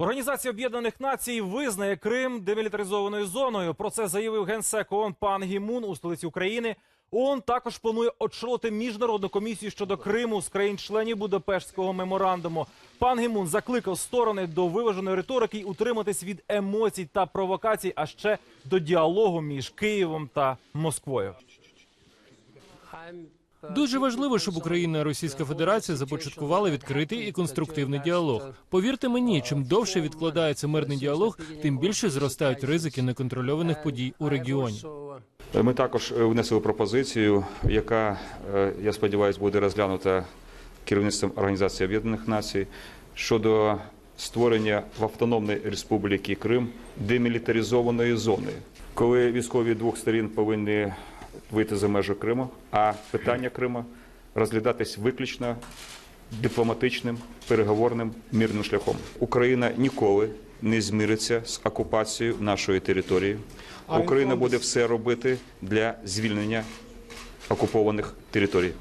Організація Об'єднаних Націй визнає Крим демілітаризованою зоною. Про це заявив генсек ООН пан Гімун у столиці України. ООН також планує очолити міжнародну комісію щодо Криму з країн-членів Будапештського меморандуму. Пан Гімун закликав сторони до виваженої риторики й утриматись від емоцій та провокацій, а ще до діалогу між Києвом та Москвою. Дуже важливо, щоб Україна і Російська Федерація започаткували відкритий і конструктивний діалог. Повірте мені, чим довше відкладається мирний діалог, тим більше зростають ризики неконтрольованих подій у регіоні. Ми також е, внесли пропозицію, яка, е, я сподіваюся, буде розглянута керівництвом Організації Об'єднаних Націй щодо створення в Автономної Республіки Крим демілітаризованої зони, коли військові двох сторін повинні вийти за межі Криму, а питання Криму розглядатись виключно дипломатичним переговорним мирним шляхом. Україна ніколи не змириться з окупацією нашої території. Україна буде все робити для звільнення окупованих територій.